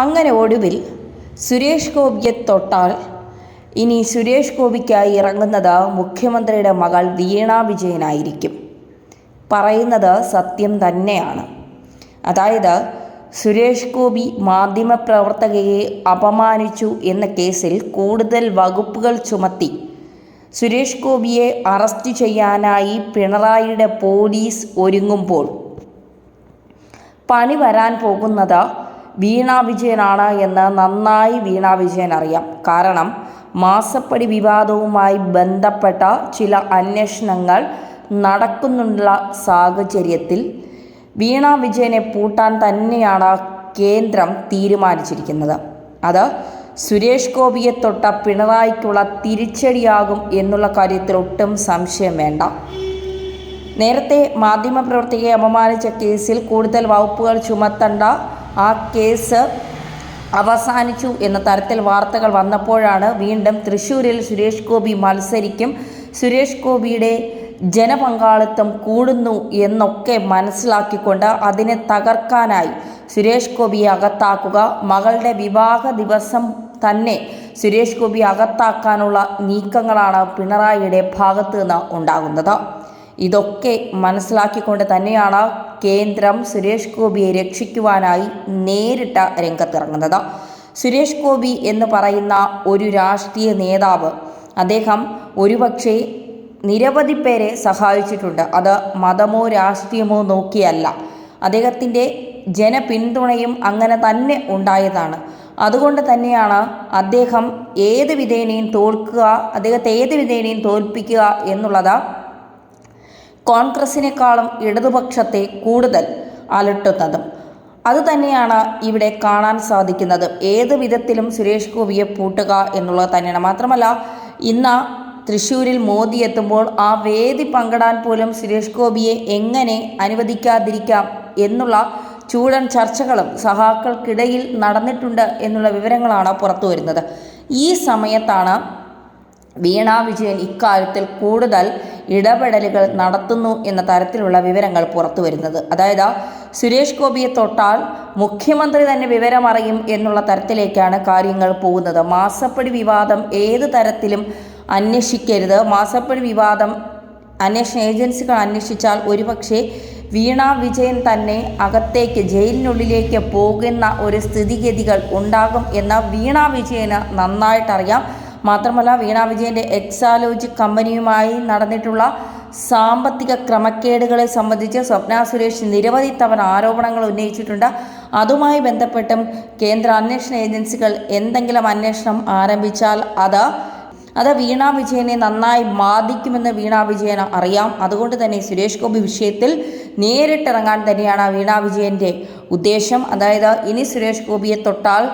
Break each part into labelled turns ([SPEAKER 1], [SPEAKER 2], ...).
[SPEAKER 1] അങ്ങനെ ഒടുവിൽ സുരേഷ് ഗോപിയെ തൊട്ടാൽ ഇനി സുരേഷ് ഗോപിക്കായി ഇറങ്ങുന്നത് മുഖ്യമന്ത്രിയുടെ മകൾ വീണ വിജയനായിരിക്കും. പറയുന്നത് സത്യം തന്നെയാണ്. അതായത് സുരേഷ് ഗോപി മാധ്യമപ്രവർത്തകയെ അപമാനിച്ചു എന്ന കേസിൽ കൂടുതൽ വകുപ്പുകൾ ചുമത്തി സുരേഷ് ഗോപിയെ അറസ്റ്റ് ചെയ്യാനായി പിണറായിയുടെ പോലീസ് ഒരുങ്ങുമ്പോൾ പണി വരാൻ പോകുന്നത് വീണ വിജയനാണ് എന്ന് നന്നായി വീണാ വിജയൻ അറിയാം. കാരണം മാസപ്പടി വിവാദവുമായി ബന്ധപ്പെട്ട ചില അന്വേഷണങ്ങൾ നടക്കുന്നുള്ള സാഹചര്യത്തിൽ വീണാ വിജയനെ പൂട്ടാൻ തന്നെയാണ് കേന്ദ്രം തീരുമാനിച്ചിരിക്കുന്നത്. അത് സുരേഷ് ഗോപിയെ തൊട്ട പിണറായിക്കുള്ള തിരിച്ചടിയാകും എന്നുള്ള കാര്യത്തിൽ ഒട്ടും സംശയം വേണ്ട. നേരത്തെ മാധ്യമപ്രവർത്തകയെ അപമാനിച്ച കേസിൽ കൂടുതൽ വകുപ്പുകൾ ചുമത്തേണ്ട ആ കേസ് അവസാനിച്ചു എന്ന തരത്തിൽ വാർത്തകൾ വന്നപ്പോഴാണ് വീണ്ടും തൃശ്ശൂരിൽ സുരേഷ് ഗോപി മത്സരിക്കും. സുരേഷ് ഗോപിയുടെ ജനപങ്കാളിത്തം കൂടുന്നു എന്നൊക്കെ മനസ്സിലാക്കിക്കൊണ്ട് അതിനെ തകർക്കാനായി സുരേഷ് ഗോപിയെ അകത്താക്കുക. മകളുടെ വിവാഹ ദിവസം തന്നെ സുരേഷ് ഗോപി അകത്താക്കാനുള്ള നീക്കങ്ങളാണ് പിണറായിയുടെ ഭാഗത്തു നിന്ന് ഉണ്ടാകുന്നത്. ഇതൊക്കെ മനസ്സിലാക്കിക്കൊണ്ട് തന്നെയാണ് കേന്ദ്രം സുരേഷ് ഗോപിയെ രക്ഷിക്കുവാനായി നേരിട്ട രംഗത്തിറങ്ങുന്നത്. സുരേഷ് ഗോപി എന്ന് പറയുന്ന ഒരു രാഷ്ട്രീയ നേതാവ് അദ്ദേഹം ഒരുപക്ഷെ നിരവധി പേരെ സഹായിച്ചിട്ടുണ്ട്. അത് മതമോ രാഷ്ട്രീയമോ നോക്കിയല്ല. അദ്ദേഹത്തിന്റെ ജനപിന്തുണയും അങ്ങനെ തന്നെ ഉണ്ടായതാണ്. അതുകൊണ്ട് തന്നെയാണ് അദ്ദേഹം ഏത് വിധേനയും തോൽക്കുക അദ്ദേഹത്തെ ഏത് വിധേനയും തോൽപ്പിക്കുക എന്നുള്ളത് കോൺഗ്രസിനേക്കാളും ഇടതുപക്ഷത്തെ കൂടുതൽ അലട്ടുന്നതും. അതുതന്നെയാണ് ഇവിടെ കാണാൻ സാധിക്കുന്നത്. ഏത് വിധത്തിലും സുരേഷ് ഗോപിയെ പൂട്ടുക എന്നുള്ളത് തന്നെയാണ്. മാത്രമല്ല ഇന്ന് തൃശ്ശൂരിൽ മോദി എത്തുമ്പോൾ ആ വേദി പങ്കിടാൻ പോലും സുരേഷ് ഗോപിയെ എങ്ങനെ അനുവദിക്കാതിരിക്കാം എന്നുള്ള ചൂടൻ ചർച്ചകളും സഹാക്കൾക്കിടയിൽ നടന്നിട്ടുണ്ട് എന്നുള്ള വിവരങ്ങളാണ് പുറത്തു വരുന്നത്. ഈ സമയത്താണ് വീണ വിജയൻ ഇക്കാര്യത്തിൽ കൂടുതൽ ഇടപെടലുകൾ നടത്തുന്നു എന്ന തരത്തിലുള്ള വിവരങ്ങൾ പുറത്തു വരുന്നത്. അതായത് സുരേഷ് ഗോപിയെ തൊട്ടാൽ മുഖ്യമന്ത്രി തന്നെ വിവരമറിയും എന്നുള്ള തരത്തിലേക്കാണ് കാര്യങ്ങൾ പോകുന്നത്. മാസപ്പടി വിവാദം ഏത് തരത്തിലും അന്വേഷിക്കരുത്. മാസപ്പടി വിവാദം അന്വേഷണ ഏജൻസികൾ അന്വേഷിച്ചാൽ ഒരുപക്ഷെ വീണ വിജയൻ തന്നെ അകത്തേക്ക് ജയിലിനുള്ളിലേക്ക് പോകുന്ന ഒരു സ്ഥിതിഗതികൾ ഉണ്ടാകും എന്ന് വീണ വിജയന് നന്നായിട്ടറിയാം. മാത്രമല്ല വീണ വിജയന്റെ എക്സാലോജി കമ്പനിയുമായി നടന്നിട്ടുള്ള സാമ്പത്തിക ക്രമക്കേടുകളെ സംബന്ധിച്ച് സ്വപ്ന സുരേഷ് നിരവധി തവണ ആരോപണങ്ങൾ ഉന്നയിച്ചിട്ടുണ്ട്. അതുമായി ബന്ധപ്പെട്ടും കേന്ദ്ര അന്വേഷണ ഏജൻസികൾ എന്തെങ്കിലും അന്വേഷണം ആരംഭിച്ചാൽ അത് അത് വീണ വിജയനെ നന്നായി ബാധിക്കുമെന്ന് വീണ വിജയന് അറിയാം. അതുകൊണ്ട് തന്നെ സുരേഷ് ഗോപി വിഷയത്തിൽ നേരിട്ടിറങ്ങാൻ തന്നെയാണ് വീണ വിജയന്റെ ഉദ്ദേശം. അതായത് ഇനി സുരേഷ് ഗോപിയെ തൊട്ടാൽ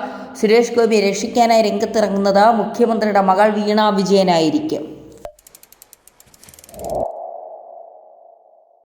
[SPEAKER 1] സുരേഷ് ഗോപിയെ രക്ഷിക്കാനായി രംഗത്തിറങ്ങുന്നത് മുഖ്യമന്ത്രിയുടെ മകൾ വീണ വിജയനായിരിക്കും.